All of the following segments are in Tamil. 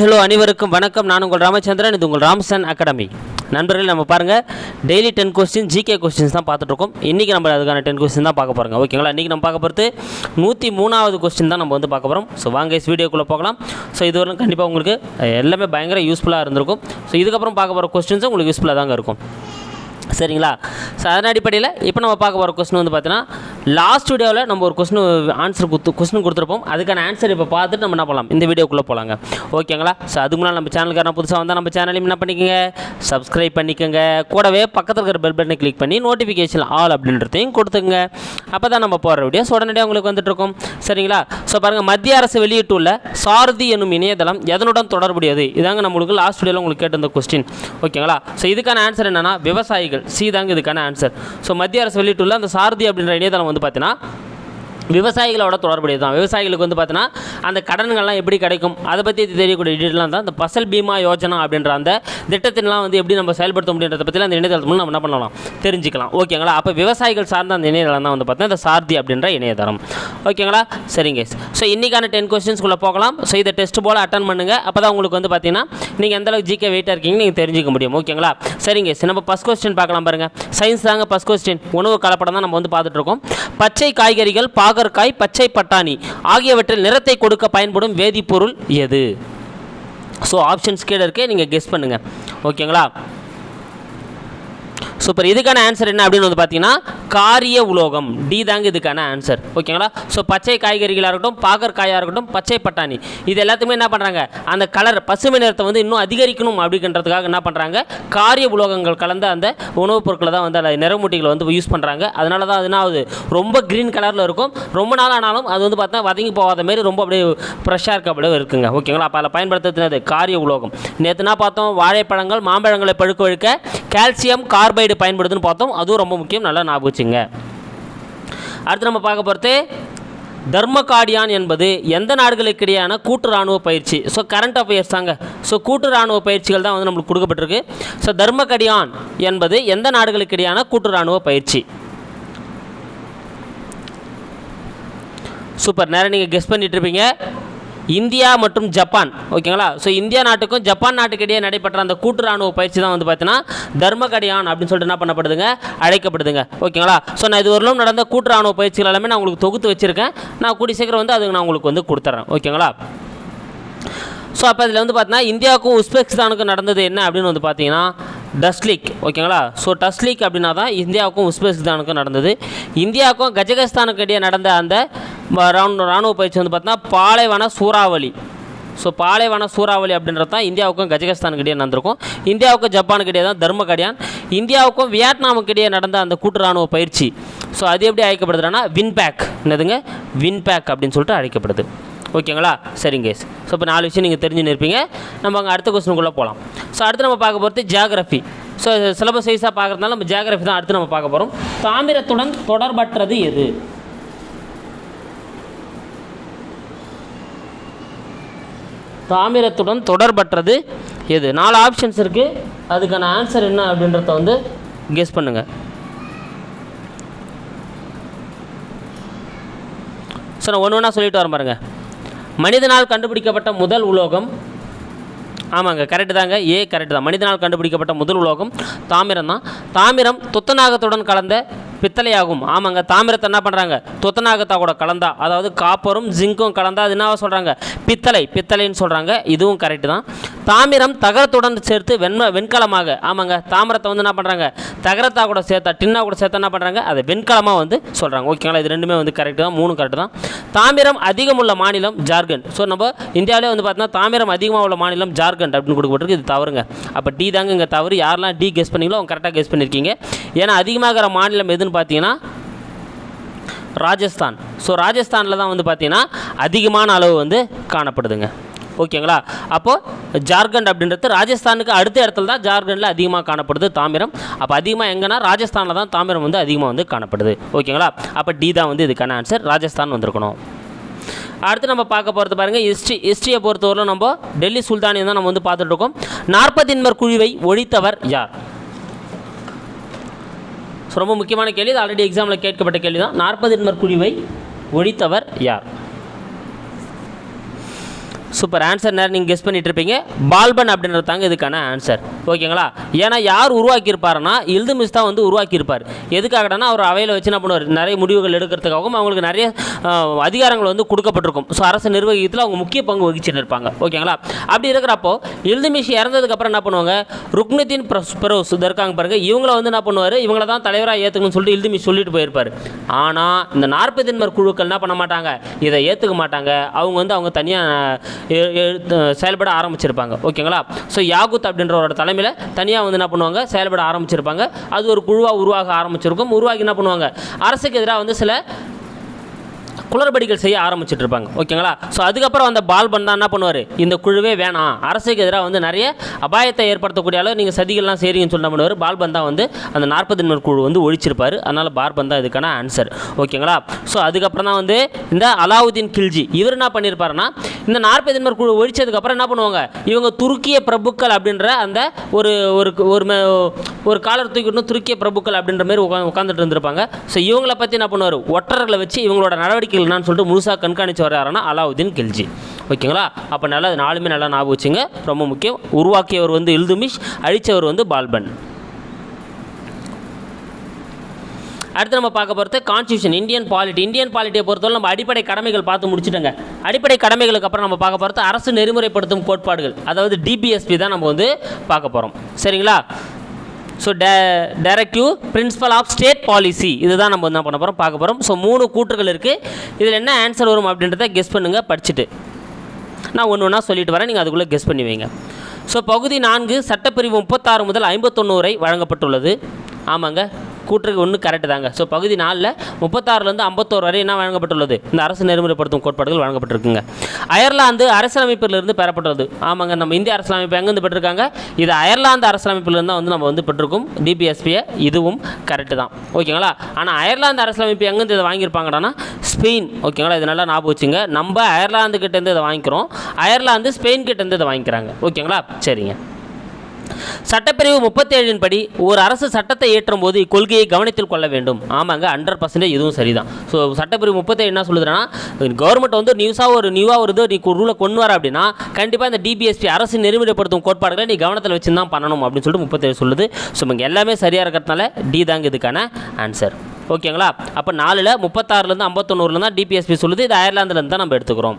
ஹலோ அனைவருக்கும் வணக்கம். நான் உங்கள் ராமச்சந்திரன் இது உங்கள் ராம்சன் அகாடமி நண்பர்கள் நம்ம பாருங்கள் daily ten question GK questions தான் பார்த்துட்ருக்கோம். இன்றைக்கி நம்ம அதுக்கான டென் கொஸ்டின் தான் பார்க்க போகிறோங்க ஓகேங்களா இன்றைக்கி நம்ம பார்க்க போகிறது நூற்றி மூணாவது கொஸ்டின் தான் நம்ம வந்து பார்க்க போகிறோம் ஸோ வாங்க இஸ் வீடியோக்குள்ளே போகலாம். ஸோ இதுவரை கண்டிப்பாக உங்களுக்கு எல்லாமே பயங்கர யூஸ்ஃபுல்லாக இருந்திருக்கும். ஸோ இதுக்கப்புறம் பார்க்க போகிற கொஸ்டின்ஸும் உங்களுக்கு யூஸ்ஃபுல்லாக தாங்க இருக்கும். சரிங்களா? ஸோ அதன் அடிப்படையில் இப்போ நம்ம பார்க்க போகிற கொஸ்டின் வந்து பார்த்தீங்கன்னா லாஸ்ட் வீடியோவில் நம்ம ஒரு கொஸ்டின் ஆன்சர் கொடுத்து கொஸ்டின் கொடுத்துருப்போம். அதுக்கான ஆன்சர் இப்போ பார்த்துட்டு நம்ம என்ன பண்ணலாம்? இந்த வீடியோக்குள்ளே போகலாங்க ஓகேங்களா ஸோ அதுக்கு முன்னால் நம்ம சேனலுக்காரன் புதுசாக வந்தால் நம்ம சேனலையும் என்ன பண்ணிக்கோங்க? சப்ஸ்கிரைப் பண்ணிக்கோங்க. கூடவே பக்கத்தில் இருக்கிற பெல் பட்டனை கிளிக் பண்ணி நோட்டிஃபிகேஷன் ஆல் அப்படின்றதையும் கொடுத்துங்க அப்போ தான் நம்ம போகிற வீடியோஸ் உடனடியாக உங்களுக்கு வந்துட்டுருக்கோம் சரிங்களா? ஸோ பாருங்கள் மத்திய அரசு வெளியிட்டுள்ள சாரதி என்னும் இணையதளம் எதனுடன் தொடர்புடையது? இதாங்க நம்மளுக்கு லாஸ்ட் வீடியோவில் உங்களுக்கு கேட்டிருந்த கொஸ்டின் ஓகேங்களா ஸோ இதுக்கான ஆன்சர் என்னன்னா விவசாயிகள். சி தாங்க இதுக்கான ஆன்சர் ஸோ மத்திய அரசு வெளியிட்டுள்ள அந்த சாரதி அப்படின்ற இணையதளம் வந்து பார்த்தீங்கன்னா விவசாயிகளோட தொடர்புடையது தான். விவசாயிகளுக்கு வந்து பார்த்தீங்கன்னா அந்த கடன்கள்லாம் எப்படி கிடைக்கும் அதை பற்றி தெரியக்கூடிய டீட்டெயிலாம் தான் இந்த பசல் பீமா யோஜனா அப்படின்ற அந்த திட்டத்தின்லாம் வந்து எப்படி நம்ம செயல்படுத்த முடியுன்றத பற்றிலாம் அந்த இணையதளத்து மூலம் நம்ம என்ன பண்ணலாம் தெரிஞ்சுக்கலாம். ஓகேங்களா? அப்போ விவசாயிகள் சார்ந்த அந்த இணையதளம் தான் வந்து பார்த்தீங்கன்னா இந்த சார்தி அப்படின்ற இணையதளம். ஓகேங்களா? சரிங்க. ஸோ இன்றைக்கான டென் கொஸ்டின்ஸ்குள்ளே போகலாம். ஸோ இதை டெஸ்ட் போல் அட்டன் பண்ணுங்கள் அப்போ தான் உங்களுக்கு வந்து பார்த்தீங்கன்னா நீங்கள் எந்த அளவுக்கு ஜிகே வெயிட்டாக இருக்கீங்கன்னு நீங்கள் தெரிஞ்சுக்க முடியும். ஓகேங்களா? சரிங்க. நம்ம ஃபஸ்ட் கொஸ்டின் பார்க்கலாம் பாருங்கள் சயின்ஸ் தாங்க ஃபஸ்ட் கொஸ்டின் உணவு கலப்படம் தான் நம்ம வந்து பார்த்துட்ருக்கோம் பச்சை காய்கறிகள் பாகற்காய் பச்சை பட்டாணி ஆகியவற்றில் நிறத்தை கொடுக்க பயன்படும் வேதிப்பொருள் எது? ஸோ ஆப்ஷன்ஸ் கீழே இருக்கே நீங்கள் கெஸ் பண்ணுங்கள் ஓகேங்களா சூப்பர் இதுக்கான ஆன்சர் என்ன அப்படின்னு வந்து பார்த்தீங்கன்னா காரிய உலோகம். டி தாங்க இதுக்கான ஆன்சர் ஓகேங்களா ஸோ பச்சை காய்கறிகளாக இருக்கட்டும் பாகற்காயாக இருக்கட்டும் பச்சை பட்டாணி. இது எல்லாத்துக்குமே என்ன பண்ணுறாங்க அந்த கலர் பசுமை நிறத்தை வந்து இன்னும் அதிகரிக்கணும் அப்படின்றதுக்காக என்ன பண்ணுறாங்க காரிய உலோகங்கள் கலந்த அந்த உணவுப் பொருட்களை தான் வந்து அந்த நிறமூட்டிகளை வந்து யூஸ் பண்ணுறாங்க அதனால தான் அது என்ன ஆகுது? ரொம்ப க்ரீன் கலரில் இருக்கும். ரொம்ப நாள் ஆனாலும் அது வந்து பார்த்தா வதங்கி போகாத மாதிரி ரொம்ப அப்படியே ஃப்ரெஷ்ஷாக இருக்க அப்படியே இருக்குங்க. ஓகேங்களா அப்போ அதில் பயன்படுத்துறது காரிய உலோகம். நேற்று என்ன பார்த்தோம்? வாழைப்பழங்கள் மாம்பழங்களை பழுக்க வழுக்க கால்சியம் கார்பைடு பயன்படுதுன்னு பார்த்தோம். அதுவும் ரொம்ப முக்கியம். நல்லா ஞாபகம் வச்சுங்க. அடுத்து நம்ம பார்க்க போகிறது தர்மகாடியான் என்பது எந்த நாடுகளுக்கு இடையான கூட்டு இராணுவ பயிற்சி? ஸோ கரண்ட் அஃபேர்ஸ் தாங்க. ஸோ கூட்டு இராணுவ பயிற்சிகள் தான் வந்து நம்மளுக்கு கொடுக்கப்பட்டிருக்கு. ஸோ தர்மகடியான் என்பது எந்த நாடுகளுக்கு இடையான கூட்டு இராணுவ பயிற்சி? சூப்பர் நேரம் நீங்கள் கெஸ் பண்ணிட்டு இருப்பீங்க. இந்தியா மற்றும் ஜப்பான் ஓகேங்களா? ஸோ இந்தியா நாட்டுக்கும் ஜப்பான் நாட்டுக்கிடையே நடைபெற்ற அந்த கூட்டு ராணுவ பயிற்சி தான் வந்து பார்த்தீங்கன்னா தர்மகடியான் அப்படின்னு சொல்லிட்டு என்ன பண்ணப்படுதுங்க? அழைக்கப்படுதுங்க ஓகேங்களா? ஸோ நான் இது வரலும் நடந்த கூட்டு ராணுவ பயிற்சிகள் எல்லாமே நான் உங்களுக்கு தொகுத்து வச்சுருக்கேன். நான் கூடிய சீக்கிரம் வந்து அதுக்கு நான் உங்களுக்கு வந்து கொடுத்துட்றேன் ஓகேங்களா? ஸோ அப்போ இதில் வந்து பார்த்தீங்கன்னா இந்தியாவுக்கும் உஸ்பெகிஸ்தானுக்கும் நடந்தது என்ன அப்படின்னு வந்து பார்த்தீங்கன்னா டஸ்லீக் ஓகேங்களா? ஸோ டஸ்லீக் அப்படின்னா தான் இந்தியாவுக்கும் உஸ்பெகிஸ்தானுக்கும் நடந்தது. இந்தியாவுக்கும் கஜகஸ்தானுக்கு இடையே நடந்த அந்த ராணுவ ராணுவ பயிற்சி வந்து பார்த்தீங்கன்னா பாலைவன சூறாவளி. ஸோ பாலைவன சூறாவளி அப்படின்றது தான் இந்தியாவுக்கும் கஜகஸ்தானுக்கு இடையே நடந்திருக்கும். இந்தியாவுக்கும் ஜப்பானுக்கு இடையே தான் தர்மகடியான். இந்தியாவுக்கும் வியட்நாமுக்கு இடையே நடந்த அந்த கூட்டு ராணுவ பயிற்சி. ஸோ அது எப்படி அழைக்கப்படுதுன்னா வின்பேக் என்னதுங்க? வின்பேக் அப்படின்னு சொல்லிட்டு அழைக்கப்படுது. ஓகேங்களா? சரிங்க ஸோ இப்போ நாலு விஷயம் நீங்கள் தெரிஞ்சுன்னு இருப்பீங்க நம்ம அங்கே அடுத்த கொஸ்டினுக்குள்ளே போகலாம் ஸோ அடுத்து நம்ம பார்க்க போகிறது ஜியாகிரஃபி ஸோ சிலபஸ் வைஸாக பார்க்குறதுனால நம்ம ஜியாகிரஃபி தான் அடுத்து நம்ம பார்க்க போகிறோம் தாமிரத்துடன் தொடர்பற்றது எது? தாமிரத்துடன் தொடர்பற்றது. எது? நாலு ஆப்ஷன்ஸ் இருக்குது அதுக்கான ஆன்சர் என்ன அப்படின்றத வந்து கெஸ் பண்ணுங்கள் ஸோ நான் ஒன்று ஒன்றா சொல்லிட்டு வரேன் பாருங்கள் மனிதனால் கண்டுபிடிக்கப்பட்ட முதல் உலோகம். ஆமாங்க கரெக்டு தாங்க. ஏ கரெக்டு தான். மனிதனால் கண்டுபிடிக்கப்பட்ட முதல் உலோகம் தாமிரம் தான் தாமிரம் துத்தநாகத்துடன் கலந்த பித்தளையாகும். ஆமாங்க தாமிரத்தை என்ன பண்ணுறாங்க துத்தநாகத்தா கூட கலந்தா. அதாவது காப்பரும் ஜிங்கும் கலந்தா. அது என்ன சொல்கிறாங்க பித்தளை பித்தளைன்னு சொல்கிறாங்க இதுவும் கரெக்டு தான். தாமிரம் தகரத்துடன் சேர்த்து வெண்ம வெண்கலமாக ஆமாங்க தாமிரத்தை வந்து என்ன பண்ணுறாங்க தகரத்தா கூட சேர்த்தா டின்னா கூட சேர்த்தா என்ன பண்ணுறாங்க அதை வெண்கலமாக வந்து சொல்கிறாங்க ஓகேங்களா இது ரெண்டுமே வந்து கரெக்டு தான். மூணு கரெக்டு தான். தாமிரம் அதிகம் உள்ள மாநிலம் ஜார்க்கண்ட். ஸோ நம்ம இந்தியாவிலே வந்து பார்த்தீங்கன்னா தாமிரம் அதிகமாக உள்ள மாநிலம் ஜார்க்கண்ட் அப்படின்னு கொடுக்கப்பட்டிருக்கு. இது தவறுங்க. அப்போ டி தாங்க இங்கே தவறு. யாரெல்லாம் டி கெஸ் பண்ணீங்களோ அவங்க கரெக்டாக கெஸ் பண்ணியிருக்கீங்க. ஏன்னா அதிகமாகிற மாநிலம் எதுன்னு பார்த்தீங்கன்னா ராஜஸ்தான். ஸோ ராஜஸ்தானில் தான் வந்து பார்த்தீங்கன்னா அதிகமான அளவு வந்து காணப்படுதுங்க. ஓகேங்களா? அப்போது ஜார்க்கண்ட் அப்படின்றது ராஜஸ்தானுக்கு அடுத்த இடத்துல தான் ஜார்க்கண்டில் அதிகமாக காணப்படுது தாமிரம். அப்போ அதிகமாக எங்கன்னா ராஜஸ்தானில் தான் தாமிரம் வந்து அதிகமாக வந்து காணப்படுது. ஓகேங்களா? அப்போ டி தான் வந்து இதுக்கான ஆன்சர் ராஜஸ்தான் வந்திருக்கணும். அடுத்து நம்ம பார்க்க போகிறது பாருங்கள் ஹிஸ்ட்ரி ஹிஸ்ட்ரியை பொறுத்தவரை நம்ம டெல்லி சுல்தானியம் தான் நம்ம வந்து பார்த்துட்டு இருக்கோம். நாற்பதின்மர் குழுவை ஒழித்தவர் யார்? ஸோ ரொம்ப முக்கியமான கேள்வி இது ஆல்ரெடி எக்ஸாமில் கேட்கப்பட்ட கேள்வி தான் நாற்பதின்மர் குழுவை ஒழித்தவர் யார்? சூப்பர் ஆன்சர் நேரம் நீங்கள் கெஸ் பண்ணிட்டு இருப்பீங்க பால்பன் அப்படின்றது தாங்க இதுக்கான ஆன்சர் ஓகேங்களா ஏன்னா யார் உருவாக்கியிருப்பாருன்னா இல்துமிஸ் தான் வந்து உருவாக்கியிருப்பார். எதுக்காகனா அவர் அவையில் வச்சு என்ன பண்ணுவார்? நிறைய முடிவுகள் எடுக்கிறதுக்காகவும் அவங்களுக்கு நிறைய அதிகாரங்கள் வந்து கொடுக்கப்பட்டிருக்கும். ஸோ அரசு நிர்வகித்தில் அவங்க முக்கிய பங்கு வகிச்சுட்டு இருப்பாங்க. ஓகேங்களா அப்படி இருக்கிறப்போ இல்துமிஷ் இறந்ததுக்கப்புறம் என்ன பண்ணுவாங்க? ருக்னுதீன் பிரஸ் பெரோஸ் இது இருக்காங்க பாருங்க. இவங்கள வந்து என்ன பண்ணுவார்? இவங்கள தான் தலைவராக ஏற்றுக்கணும்னு சொல்லிட்டு இல்துமிஷ் சொல்லிட்டு போயிருப்பார். ஆனால் இந்த நாற்பதின்மர் குழுக்கள் என்ன பண்ண மாட்டாங்க? இதை ஏற்றுக்க மாட்டாங்க. அவங்க வந்து அவங்க தனியாக செயல்பட ஆரம்பிச்சிருப்பாங்க. ஓகேங்களா? ஸோ யாகுத் அப்படின்றவரோட தலைமையில் தனியாக வந்து என்ன பண்ணுவாங்க? செயல்பட ஆரம்பிச்சிருப்பாங்க. அது ஒரு குழுவாக உருவாக ஆரம்பிச்சிருக்கும். உருவாகி என்ன பண்ணுவாங்க? அரசுக்கு எதிராக வந்து சில குளறுபடிகள் செய்ய ஆரம்பிச்சுட்டு இருப்பாங்க ஓகேங்களா? ஸோ அதுக்கப்புறம் அந்த பால் பண்ணா என்ன பண்ணுவார்? இந்த குழுவே வேணாம். அரசுக்கு எதிராக வந்து நிறைய அபாயத்தை ஏற்படுத்தக்கூடிய அளவு நீங்கள் சதிகள்லாம் செய்றீங்கன்னு சொன்ன பண்ணுவார்? பால் பந்தா வந்து அந்த நாற்பது நிமிட குழு வந்து ஒழிச்சிருப்பார். அதனால் பால் பந்தா இதுக்கான ஆன்சர் ஓகேங்களா? ஸோ அதுக்கப்புறம் தான் வந்து இந்த அலாவுதீன் கில்ஜி இவர் என்ன பண்ணியிருப்பாருன்னா இந்த நாற்பது நிமிட குழு ஒழிச்சதுக்கப்புறம் என்ன பண்ணுவாங்க? இவங்க துருக்கிய பிரபுக்கள் அப்படின்ற அந்த ஒரு ஒரு ஒரு ஒரு காலர் தூக்கிட்டு துருக்கிய பிரபுக்கள் அப்படின்ற மாதிரி உட்காந்துட்டு இருந்திருப்பாங்க. ஸோ இவங்கள பற்றி என்ன பண்ணுவார்? ஒற்றர்களை வச்சு இவங்களோட நடவடிக்கை நடவடிக்கைகள் என்னன்னு சொல்லிட்டு முழுசாக கண்காணித்து வர்றாருன்னா அலாவுதீன் கில்ஜி. ஓகேங்களா? அப்போ நல்லா அது நாலுமே நல்லா ஞாபகம் வச்சுங்க. ரொம்ப முக்கியம். உருவாக்கியவர் வந்து இல்துமிஷ் அழித்தவர் வந்து பால்பன். அடுத்து நம்ம பார்க்க போகிறது கான்ஸ்டியூஷன் இந்தியன் பாலிட்டி இந்தியன் பாலிட்டியை பொறுத்தவரை நம்ம அடிப்படை கடமைகள் பார்த்து முடிச்சுட்டோங்க. அடிப்படை கடமைகளுக்கு அப்புறம் நம்ம பார்க்க போகிறது அரசு நெறிமுறைப்படுத்தும் கோட்பாடுகள். அதாவது டிபிஎஸ்பி தான் நம்ம வந்து பார்க்க போகிறோம் சரிங்களா? So the directive principle of state policy இதுதான் நம்ம என்ன பண்ண போகிறோம் பார்க்க போகிறோம் ஸோ மூணு கூற்றுகள் இருக்குது இதில் என்ன ஆன்சர் வரும் அப்படின்றத கெஸ் பண்ணுங்கள் படிச்சுட்டு. நான் ஒன்று ஒன்றா சொல்லிட்டு வரேன் நீங்கள் அதுக்குள்ளே கெஸ் பண்ணி வைங்க. ஸோ பகுதி நான்கு சட்டப்பிரிவு முப்பத்தாறு முதல் ஐம்பத்தொன்று வரை வழங்கப்பட்டுள்ளது. ஆமாங்க. கூற்றுக்கு ஒன்று கரெக்டு தாங்க. ஸோ பகுதி நாலில் முப்பத்தாறுலேருந்து ஐம்பத்தோரு வரை என்ன வழங்கப்பட்டுள்ளது? இந்த அரசு நெறிமுறைப்படுத்தும் கோட்பாடுகள் வழங்கப்பட்டிருக்குங்க. அயர்லாந்து அரசியலமைப்பிலிருந்து பெறப்பட்டுள்ளது. ஆமாங்க நம்ம இந்திய அரசியலமைப்பு எங்கேருந்து பெற்றிருக்காங்க? இது அயர்லாந்து அரசியலமைப்பிலிருந்து தான் வந்து நம்ம வந்து பெற்றிருக்கோம். டிபிஎஸ்பியை இதுவும் கரெக்டு தான். ஓகேங்களா? ஆனால் அயர்லாந்து அரசியலமைப்பு எங்கேருந்து இதை வாங்கியிருப்பாங்கடான்னா ஸ்பெயின். ஓகேங்களா? இது நல்லா ஞாபகம் வச்சுங்க. நம்ம அயர்லாந்து கிட்டேருந்து இதை வாங்கிக்கிறோம். அயர்லாந்து ஸ்பெயின் கிட்டேருந்து இதை வாங்கிக்கிறாங்க. ஓகேங்களா? சரிங்க. சட்டப்பிரிவு முப்பத்தேழின் படி ஒரு அரசு சட்டத்தை ஏற்றும் போது இக்கொள்கையை கவனத்தில் கொள்ள வேண்டும். ஆமாங்க ஹண்ட்ரட் பர்சன்டேஜ் இதுவும் சரிதான். ஸோ சட்டப்பிரிவு முப்பத்தேழு என்ன சொல்லுதுன்னா கவர்மெண்ட் வந்து நியூஸாக ஒரு நியூவாக ஒரு நீ ரூலை கொண்டு வர அப்படின்னா கண்டிப்பாக இந்த டிபிஎஸ்பி அரசு நெறிமுறைப்படுத்தும் கோட்பாடுகளை நீ கவனத்தில் வச்சு தான் பண்ணணும் அப்படின்னு சொல்லிட்டு முப்பத்தேழு சொல்லுது. ஸோ இங்கே எல்லாமே சரியாக இருக்கிறதுனால டி தாங்க இதுக்கான ஆன்சர் ஓகேங்களா? அப்போ நாலில் முப்பத்தாறுலேருந்து ஐம்பத்தொன்னூறுலேருந்து தான் டிபிஎஸ்பி சொல்லுது. இது அயர்லாந்துலேருந்து தான் நம்ம எடுத்துக்கிறோம்.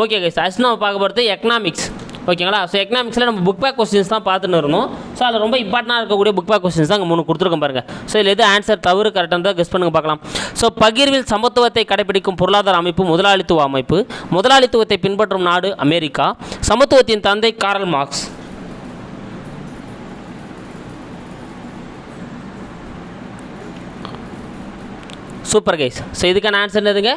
ஓகே கைஸ் அஸ் நம்ம பார்க்க போகிறது எக்கனாமிக்ஸ் ஓகேங்களா? ஸோ எக்கனாமிக்ஸில் நம்ம புக் பேக் கொஸ்டின்ஸ் தான் பார்த்துன்னு இருந்தோம். ஸோ அதில் ரொம்ப இம்பார்ட்டண்டாக இருக்கக்கூடிய புக் பேக் கொஸ்டின்ஸ் தான் இங்கே மூணு கொடுத்துருக்கோம் பாருங்கள் ஸோ இதில் எது ஆன்சர் தவறு கரெக்டாக தான் கெஸ் பண்ணுங்க பார்க்கலாம். ஸோ பகிர்வில் சமத்துவத்தை கடைபிடிக்கும் பொருளாதார அமைப்பு முதலாளித்துவ அமைப்பு. முதலாளித்துவத்தை பின்பற்றும் நாடு அமெரிக்கா. சமத்துவத்தின் தந்தை Karl Marx. Super guys so இதுக்கான ஆன்சர் என்னதுங்க?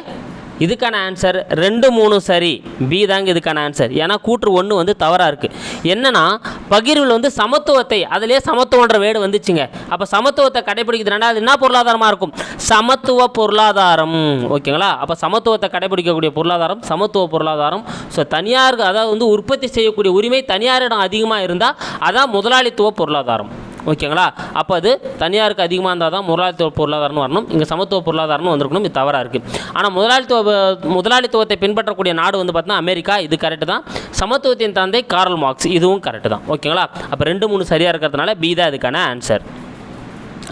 இதுக்கான ஆன்சர் ரெண்டு மூணு சரி பி தாங்க இதுக்கான ஆன்சர் ஏன்னா கூற்று ஒன்று வந்து தவறாக இருக்குது என்னென்னா பகிர்வில் வந்து சமத்துவத்தை அதிலே சமத்துவன்ற வேடு வந்துச்சுங்க. அப்போ சமத்துவத்தை கடைபிடிக்கிறது அது என்ன பொருளாதாரமாக இருக்கும்? சமத்துவ பொருளாதாரம். ஓகேங்களா? அப்போ சமத்துவத்தை கடைபிடிக்கக்கூடிய பொருளாதாரம் சமத்துவ பொருளாதாரம். ஸோ தனியார் அதாவது வந்து உற்பத்தி செய்யக்கூடிய உரிமை தனியாரிடம் அதிகமாக இருந்தால் அதான் முதலாளித்துவ பொருளாதாரம். ஓகேங்களா? அப்போ அது தனியாருக்கு அதிகமாக இருந்தால் தான் முதலாளித்துவ பொருளாதாரம்னு வரணும். இங்கே சமத்துவ பொருளாதாரம்னு வந்திருக்கணும். இது தவறாக இருக்குது ஆனால் முதலாளித்துவ முதலாளித்துவத்தை பின்பற்றக்கூடிய நாடு வந்து பார்த்தீங்கன்னா அமெரிக்கா. இது கரெக்டு தான். சமத்துவத்தின் தந்தை கார்ல் மார்க்ஸ். இதுவும் கரெக்டு தான். ஓகேங்களா? அப்போ ரெண்டு மூணு சரியாக இருக்கிறதுனால பி தான் இதுக்கான ஆன்சர்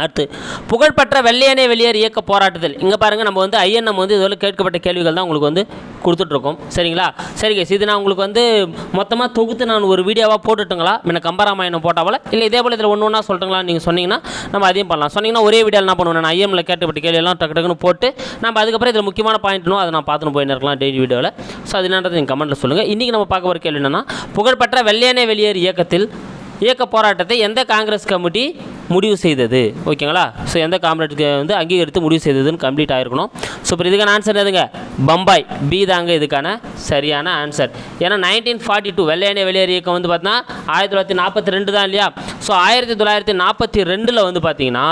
அடுத்து புகழ்பெற்ற வெள்ளையனே வெளியேறு இயக்க போராட்டத்தில் இங்கே பாருங்கள் நம்ம வந்து ஐஎன்எம் வந்து இதுவரை கேட்கப்பட்ட கேள்விகள் தான் உங்களுக்கு வந்து கொடுத்துட்ருக்கோம். சரிங்களா? சரி இது நான் உங்களுக்கு வந்து மொத்தமாக தொகுத்து நான் ஒரு வீடியோவாக போட்டுட்டுங்களா? முன்ன கம்பராமாயணம் போட்டாவில் இல்லை இதே போல் இதில் ஒன்று ஒன்றா சொல்லிட்டுங்களா நீங்கள் சொன்னீங்கன்னா நம்ம அதையும் பண்ணலாம். சொன்னீங்கன்னா ஒரே வீடியோ என்ன பண்ணுவேன் நான் ஐஎம்ல கேட்கப்பட்ட கேள்வியெல்லாம் டக்கு டக்குன்னு போட்டு நம்ம அதுக்கப்புறம் இதில் முக்கியமான பாயிண்ட்னும் அதை நான் பார்த்துன்னு போயின்னு இருக்கலாம் டெய்லி வீடியோவில் ஸோ அது என்னன்றது நீங்கள் கமெண்ட்டில் சொல்லுங்கள் இன்றைக்கி நம்ம பார்க்க போகிற கேள்வி என்னென்னா புகழ்பெற்ற வெள்ளையனே வெளியேறு இயக்கத்தில் இயக்க போராட்டத்தை எந்த காங்கிரஸ் கமிட்டி முடிவு செய்தது. ஓகேங்களா? ஸோ எந்த காங்கிரஸ் வந்து அங்கீகரித்து முடிவு செய்ததுன்னு கம்ப்ளீட் ஆகிருக்கணும் ஸோ இப்போ இதுக்கான ஆன்சர் எதுங்க பம்பாய். பி தாங்க இதுக்கான சரியான ஆன்சர் ஏன்னா நைன்டீன் ஃபார்ட்டி டூ வெள்ளையனே வெளியேறு இயக்கம் வந்து பார்த்தீங்கன்னா ஆயிரத்தி தொள்ளாயிரத்தி நாற்பத்தி ரெண்டு தான் இல்லையா? ஸோ ஆயிரத்தி தொள்ளாயிரத்தி நாற்பத்தி ரெண்டில் வந்து பார்த்தீங்கன்னா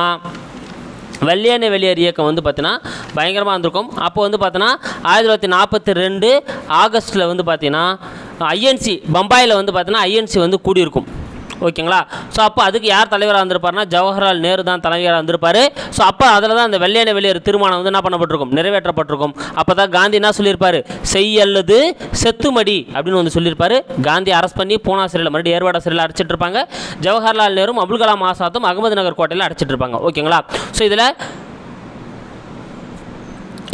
வெள்ளையனை வெளியேறு இயக்கம் வந்து பார்த்தீங்கன்னா பயங்கரமாக இருந்திருக்கும் அப்போ வந்து பார்த்தீங்கன்னா ஆயிரத்தி தொள்ளாயிரத்தி நாற்பத்தி ரெண்டு ஆகஸ்ட்டில் வந்து பார்த்தீங்கன்னா ஐஎன்சி பம்பாயில் வந்து பார்த்தீங்கன்னா ஐஎன்சி வந்து கூடியிருக்கும். ஓகேங்களா? ஸோ அப்போ அதுக்கு யார் தலைவராக இருந்திருப்பாருன்னா ஜவஹர்லால் நேரு தான் தலைவராக இருந்திருப்பார். ஸோ அப்போ அதில் தான் அந்த வெள்ளையான வெளியேறு தீர்மானம் வந்து என்ன பண்ணப்பட்டிருக்கும்? நிறைவேற்றப்பட்டிருக்கும். அப்போ தான் காந்தி என்ன சொல்லியிருப்பார்? செய் அல்லது செத்துமடி அப்படின்னு வந்து சொல்லியிருப்பாரு. காந்தி அரெஸ்ட் பண்ணி பூனா சிறையில் மறுபடியும் ஏர்வாடா சிறையில் அடைச்சிட்டு இருப்பாங்க ஜவஹர்லால் நேரும் அப்துல் கலாம் ஆசாத்தும் அகமது நகர் கோட்டையில் அடைச்சிட்டு இருப்பாங்க ஓகேங்களா? ஸோ இதில்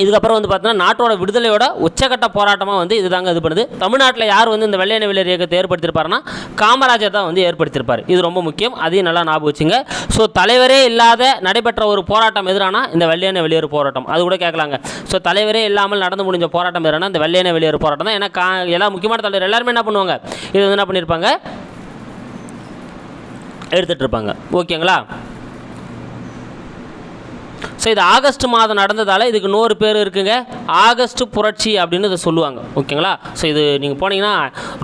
இதுக்கப்புறம் வந்து பார்த்தீங்கன்னா நாட்டோட விடுதலையோட உச்சகட்ட போராட்டமாக வந்து இது தாங்க இது பண்ணுது. தமிழ்நாட்டில் யார் வந்து இந்த வெள்ளையன வெளியேறு இயக்கத்தை ஏற்படுத்தியிருப்பாருன்னா காமராஜர் தான் வந்து ஏற்படுத்தியிருப்பார். இது ரொம்ப முக்கியம். அதையும் நல்லா ஞாபகம் வச்சுங்க. ஸோ தலைவரே இல்லாத நடைபெற்ற ஒரு போராட்டம் எதிரானா இந்த வெள்ளையனை வெளியேறு போராட்டம். அது கூட கேட்கலாங்க. ஸோ தலைவரே இல்லாமல் நடந்து முடிஞ்ச போராட்டம் எதிரானா இந்த வெள்ளையன வெளியேறு போராட்டம் தான். ஏன்னா கா எல்லா முக்கியமான தலைவர் எல்லாருமே என்ன பண்ணுவாங்க? இது வந்து என்ன பண்ணியிருப்பாங்க? எடுத்துகிட்டு இருப்பாங்க. ஓகேங்களா? ஸோ இது ஆகஸ்ட் மாதம் நடந்ததால் இதுக்கு நூறு பேர் இருக்குங்க. ஆகஸ்ட் புரட்சி அப்படின்னு இதை சொல்லுவாங்க. ஓகேங்களா? ஸோ இது நீங்கள் போனீங்கன்னா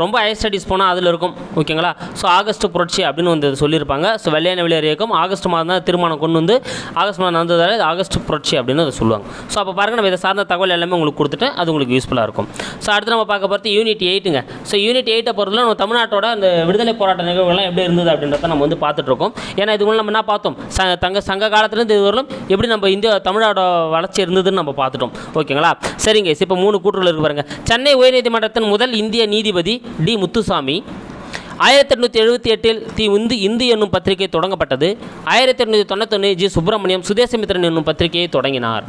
ரொம்ப ஹையர் ஸ்டடீஸ் போனால் அதில் இருக்கும். ஓகேங்களா? ஸோ ஆகஸ்ட் புரட்சி அப்படின்னு வந்து சொல்லியிருப்பாங்க. ஸோ வெள்ளையான வெளியேறு இயக்கம். ஆகஸ்ட் மாதம் தான் திருமணம் கொண்டு வந்து ஆகஸ்ட் மாதம் நடந்ததால் இது ஆகஸ்ட் புரட்சி அப்படின்னு அதை சொல்லுவாங்க. ஸோ அப்போ பாருங்கள் நம்ம இதை சார்ந்த தகவல் எல்லாமே உங்களுக்கு கொடுத்துட்டு அது உங்களுக்கு யூஸ்ஃபுல்லாக இருக்கும். ஸோ அடுத்து நம்ம பார்க்க பார்த்து யூனிட் எயிட்டுங்க ஸோ யூனிட் எயிட்டை பொறுத்தவரை நம்ம தமிழ்நாட்டோட அந்த விடுதலை போராட்ட நிகழ்வுகள்லாம் எப்படி இருந்தது அப்படின்றத நம்ம வந்து பார்த்துட்டு இருக்கோம். ஏன்னா இதுக்குள்ள நம்ம என்ன பார்த்தோம்? ச தங்க சங்க காலத்துலேருந்து இது எப்படி எப்படி நம்ம இந்தியா தமிழோட வளர்ச்சி இருந்ததுன்னு நம்ம பார்த்துட்டோம். ஓகேங்களா? சரிங்க இப்போ மூணு கூற்றுகள் இருக்கு பாருங்கள் சென்னை உயர்நீதிமன்றத்தின் முதல் இந்திய நீதிபதி டி முத்துசாமி ஆயிரத்தி எட்நூற்றி எழுபத்தி எட்டில் தி இந்து இந்து என்னும் பத்திரிகை தொடங்கப்பட்டது. ஆயிரத்தி எட்நூற்றி தொண்ணூத்தொன்று ஜி சுப்பிரமணியம் சுதேசமித்திரன் என்னும் பத்திரிகையை தொடங்கினார்.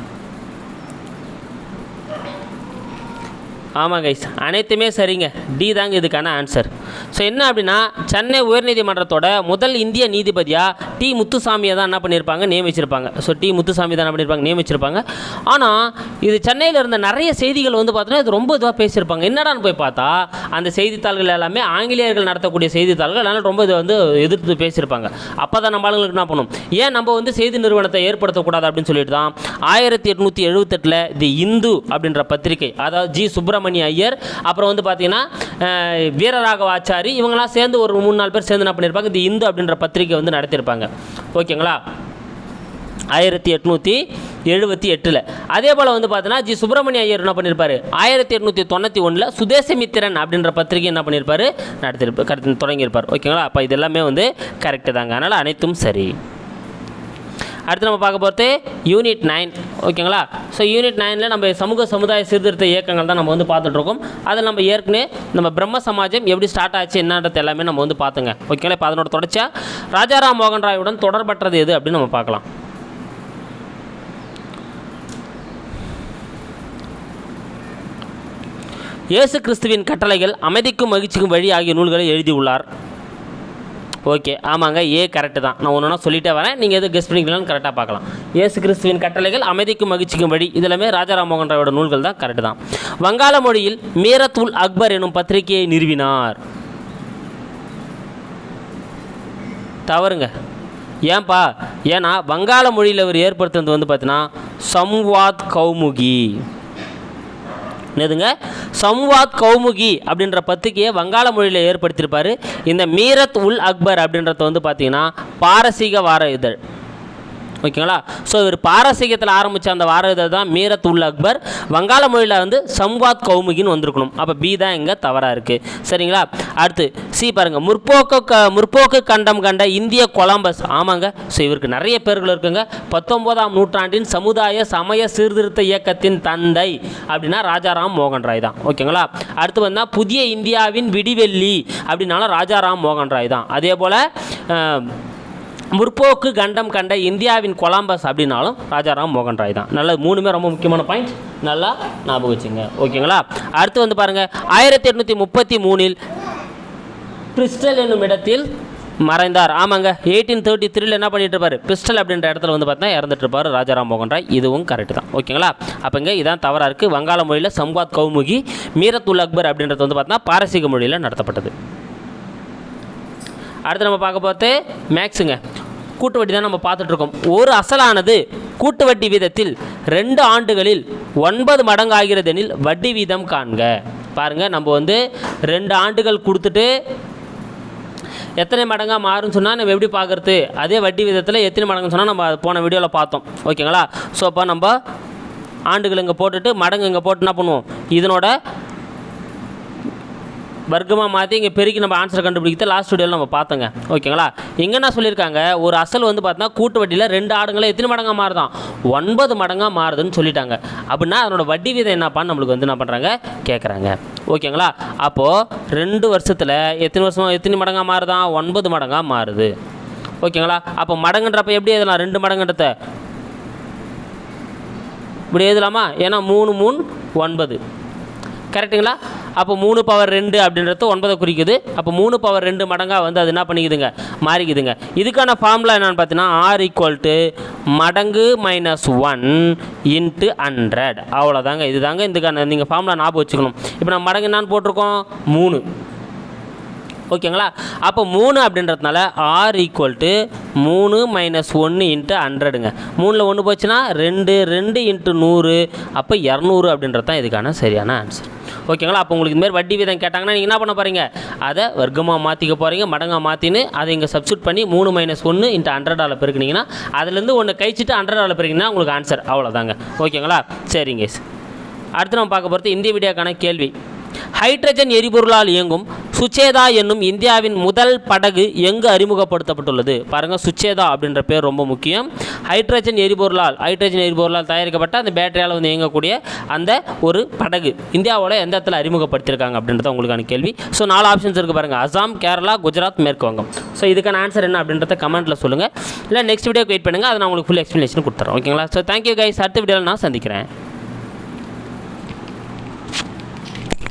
ஆமாம் கைஸ் அனைத்துமே சரிங்க. டி தாங்க இதுக்கான ஆன்சர் ஸோ என்ன அப்படின்னா சென்னை உயர்நீதிமன்றத்தோட முதல் இந்திய நீதிபதியாக டி முத்துசாமியை தான் என்ன பண்ணியிருப்பாங்க நியமிச்சிருப்பாங்க. ஸோ டி முத்துசாமி தான் என்ன பண்ணியிருப்பாங்க நியமிச்சிருப்பாங்க. ஆனால் இது சென்னையில் இருந்த நிறைய செய்திகள் வந்து பார்த்தோன்னா இது ரொம்ப இதுவாக பேசியிருப்பாங்க. என்னடான்னு போய் பார்த்தா அந்த செய்தித்தாள்கள் எல்லாமே ஆங்கிலேயர்கள் நடத்தக்கூடிய செய்தித்தாள்கள் அதனால் ரொம்ப இதை வந்து எதிர்த்து பேசியிருப்பாங்க. அப்போ தான் நம்ம ஆளுங்களுக்கு என்ன பண்ணும் ஏன் நம்ம வந்து செய்தி நிறுவனத்தை ஏற்படுத்தக்கூடாது அப்படின்னு சொல்லிட்டு தான் ஆயிரத்தி எட்நூற்றி எழுபத்தெட்டில் தி இந்து அப்படின்ற பத்திரிகை அதாவது ஜி சுப்பிரமணிய ஐயர் அப்புறம் வந்து பார்த்தீங்கன்னா வீரராகவாச்சாரி இவங்கெல்லாம் சேர்ந்து ஒரு மூணு நாலு பேர் சேர்ந்து என்ன பண்ணியிருப்பாங்க தி இந்து அப்படின்ற பத்திரிகை வந்து நடத்தியிருப்பாங்க ஓகேங்களா? ஆயிரத்தி எட்நூற்றி எழுபத்தி எட்டில். அதே போல் வந்து பார்த்தீங்கன்னா ஜி சுப்பிரமணிய ஐயர் என்ன பண்ணியிருப்பாரு ஆயிரத்தி எட்நூற்றி தொண்ணூற்றி ஒன்றில் சுதேசமித்திரன் அப்படின்ற பத்திரிகை என்ன பண்ணியிருப்பாரு நடத்திருப்பார் கருத்து தொடங்கியிருப்பார். ஓகேங்களா? அப்போ இது எல்லாமே வந்து கரெக்டு தாங்க. அதனால் அனைத்தும் சரி. அடுத்து நம்ம பார்க்க போகிறது யூனிட் நைன் ஓகேங்களா? ஸோ யூனிட் நைனில் நம்ம சமூக சமுதாய சீர்திருத்த இயக்கங்கள் தான் நம்ம வந்து பார்த்துட்ருக்கோம் அதில் நம்ம ஏற்கனவே நம்ம பிரம்ம சமாஜம் எப்படி ஸ்டார்ட் ஆச்சு என்னன்றது எல்லாமே நம்ம வந்து பார்த்துங்க. ஓகேங்களா? இப்போ அதனோட தொடர்ச்சியாக ராஜாராம் மோகன் ராயுடன் தொடர்பற்றது எது அப்படின்னு நம்ம பார்க்கலாம். இயேசு கிறிஸ்துவின் கட்டளைகள் அமைதிக்கும் மகிழ்ச்சிக்கும் வழி ஆகிய நூல்களை எழுதியுள்ளார். ஓகே. ஆமாங்க ஏ கரெக்டு தான். நான் ஒன்று ஒன்றா சொல்லிட்டே வரேன். நீங்கள் எது கெஸ்ட் பண்ணிக்கலாம்னு கரெக்டாக பார்க்கலாம். ஏசு கிறிஸ்துவின் கட்டளைகள் அமைதிக்கும் மகிழ்ச்சிக்கும் வழி இதெல்லாமே ராஜாராம் மோகன் ராயோட நூல்கள் தான் கரெக்டு தான். வங்காள மொழியில் மீரத் உல் அக்பர் எனும் பத்திரிகையை நிறுவினார். தவறுங்க. ஏன்பா? ஏன்னா வங்காள மொழியில் அவர் ஏற்படுத்துனது வந்து பார்த்தீங்கன்னா சம்வாத் கௌமுகி. என்னதுங்க? சம்வாத் கௌமுகி அப்படின்ற பத்திரிகையை வங்காள மொழியில் ஏற்படுத்தியிருப்பார். இந்த மீரத் உல் அக்பர் அப்படின்றத வந்து பார்த்தீங்கன்னா பாரசீக வார இதழ். ஓகேங்களா? ஸோ இவர் பாரசீகத்தில் ஆரம்பித்த அந்த வார இதழ் தான் மீரத் உல் அக்பர். வங்காள மொழியில் வந்து சம்வாத் கௌமுகின்னு வந்திருக்கணும். அப்போ பி தான் இங்கே தவறாக இருக்குது சரிங்களா? அடுத்து சி பாருங்கள் முற்போக்கு க முற்போக்கு கண்டம் கண்ட இந்திய கொலம்பஸ். ஆமாங்க. ஸோ இவருக்கு நிறைய பேர்கள் இருக்குங்க. பத்தொம்போதாம் நூற்றாண்டின் சமுதாய சமய சீர்திருத்த இயக்கத்தின் தந்தை அப்படின்னா ராஜாராம் மோகன் ராய் தான். ஓகேங்களா? அடுத்து வந்தால் புதிய இந்தியாவின் விடிவெள்ளி அப்படின்னாலும் ராஜாராம் மோகன் ராய் தான். அதே போல் முற்போக்கு கண்டம் கண்ட இந்தியாவின் கொலம்பஸ் அப்படின்னாலும் ராஜாராம் மோகன் ராய் தான். நல்ல மூணுமே ரொம்ப முக்கியமான பாயிண்ட் நல்லா ஞாபகம் வச்சுங்க. ஓகேங்களா? அடுத்து வந்து பாருங்கள் ஆயிரத்தி எட்நூற்றி முப்பத்தி மூணில் பிரிஸ்டல் என்னும் இடத்தில் மறைந்தார். ஆமாங்க. எயிட்டீன் தேர்ட்டி த்ரீல என்ன பண்ணிட்டு இருப்பாரு பிஸ்டல் அப்படின்ற இடத்துல வந்து பார்த்தா இறந்துட்டு இருப்பாரு ராஜாராம் மோகன் ராய். இதுவும் கரெக்ட் தான். ஓகேங்களா? அப்போங்க இதான் தவறாக இருக்குது வங்காள மொழியில் சம்பாத் கௌமுகி மீரத் உல் அக்பர் அப்படின்றது வந்து பார்த்தா பாரசீக மொழியில் நடத்தப்பட்டது. அடுத்து நம்ம பார்க்க போகிறது மேக்ஸுங்க. கூட்டு வட்டி தான் நம்ம பார்த்துட்ருக்கோம். ஒரு அசலானது கூட்டு வட்டி வீதத்தில் ரெண்டு ஆண்டுகளில் ஒன்பது மடங்கு ஆகிறதெனில் வட்டி வீதம் காண்க. பாருங்கள் நம்ம வந்து ரெண்டு ஆண்டுகள் கொடுத்துட்டு எத்தனை மடங்காக மாறும்னு சொன்னால் நம்ம எப்படி பார்க்குறது? அதே வட்டி விதத்தில் எத்தனை மடங்குன்னு சொன்னால் நம்ம போன வீடியோவில் பார்த்தோம். ஓகேங்களா? ஸோ அப்போ நம்ம ஆண்டுகள் இங்கே போட்டுட்டு மடங்கு இங்கே போட்டு என்ன பண்ணுவோம்? இதனோட வர்க்கமாக மாற்றி இங்கே பெருக்கி நம்ம ஆன்சர் கண்டுபிடிக்கிறது லாஸ்ட் வீடியோவில் நம்ம பார்த்தோங்க. ஓகேங்களா இங்கே என்ன சொல்லியிருக்காங்க? ஒரு அசல் வந்து பார்த்தீங்கன்னா கூட்டு வட்டியில் ரெண்டு ஆடுங்களே எத்தனை மடங்காக மாறுதான்? ஒன்பது மடங்காக மாறுதுன்னு சொல்லிட்டாங்க. அப்படின்னா அதனோட வட்டி வீதம் என்னப்பான்னு நம்மளுக்கு வந்து என்ன பண்ணுறாங்க கேட்குறாங்க ஓகேங்களா அப்போது ரெண்டு வருஷத்தில் எத்தனை வருஷம் எத்தனை மடங்காக மாறுதான்? ஒன்பது மடங்காக மாறுது. ஓகேங்களா அப்போ மடங்குன்றப்ப எப்படி எதுலாம் ரெண்டு மடங்குன்றத? இப்படி எழுதலாமா? ஏன்னா மூணு மூணு ஒன்பது. கரெக்ட்டுங்களா அப்போ மூணு பவர் ரெண்டு அப்படின்றது ஒன்பதை குறிக்குது. அப்போ மூணு பவர் ரெண்டு மடங்காக வந்து அது என்ன பண்ணிக்குதுங்க? மாறிக்குதுங்க. இதுக்கான ஃபார்முலா என்னென்னு பார்த்தீங்கன்னா ஆர் ஈக்குவல் டு மடங்கு மைனஸ் ஒன் இன்ட்டு ஹண்ட்ரட் அவ்வளோதாங்க இதுதாங்க இதுக்கான நீங்கள் ஃபார்முலா ஞாபகம் வச்சுக்கணும். இப்போ நம்ம மடங்கு என்னான்னு போட்டிருக்கோம்? மூணு. ஓகேங்களா? அப்போ மூணு அப்படின்றதுனால ஆர் ஈக்குவல் டு மூணு மைனஸ் ஒன்று இன்ட்டு ஹண்ட்ரடுங்க மூணில் ஒன்று போச்சுன்னா ரெண்டு ரெண்டு இன்ட்டு நூறு அப்போ இரநூறு அப்படின்றது தான் இதுக்கான சரியான ஆன்சர் ஓகேங்களா? அப்போ உங்களுக்கு இதுமாரி வட்டி வீதம் கேட்டாங்கன்னா நீங்கள் என்ன பண்ண போகிறீங்க அதை வர்க்கமாக மாற்றிக்க போகிறீங்க மடங்காக மாற்றின்னு அதை இங்கே சப்ஸ்டியூட் பண்ணி மூணு மைனஸ் ஒன்று இன்ட்டு ஹண்ட்ரடால் பெருக்குனீங்கன்னா அதுலேருந்து ஒன்று கழிச்சிட்டு ஹண்ட்ரடால் பெருக்கிங்கன்னா உங்களுக்கு ஆன்சர் அவ்வளோதாங்க ஓகேங்களா? சரிங்க அடுத்து நம்ம பார்க்க போகிறது இந்திய வீடியோக்கான கேள்வி. ஹைட்ரஜன் எரிபொருளால் இயங்கும் சுச்சேதா என்னும் இந்தியாவின் முதல் படகு எங்கு அறிமுகப்படுத்தப்பட்டுள்ளது? பாருங்கள் சுச்சேதா அப்படின்ற பேர் ரொம்ப முக்கியம். ஹைட்ரஜன் எரிபொருளால் ஹைட்ரஜன் எரிபொருளால் தயாரிக்கப்பட்ட அந்த பேட்டரியால் வந்து இயங்கக்கூடிய அந்த ஒரு படகு இந்தியாவோட எந்த இடத்துல அறிமுகப்படுத்தியிருக்காங்க அப்படின்றத உங்களுக்கான கேள்வி. ஸோ நாலு ஆப்ஷன்ஸ் இருக்குது பாருங்கள் அசாம் கேரளா குஜராத் மேற்கு வங்கம் ஸோ இதுக்கான ஆன்சர் என்ன அப்படின்றத கமெண்ட்டில் சொல்லுங்கள் இல்லை நெக்ஸ்ட் வீடியோக்கு வெயிட் பண்ணுங்கள் அதை நான் உங்களுக்கு ஃபுல் எக்ஸ்ப்ளனேஷன் கொடுத்துறேன். ஓகேங்களா ஸோ தேங்க்யூ கைஸ் அடுத்த வீடியோவில் நான் சந்திக்கிறேன்.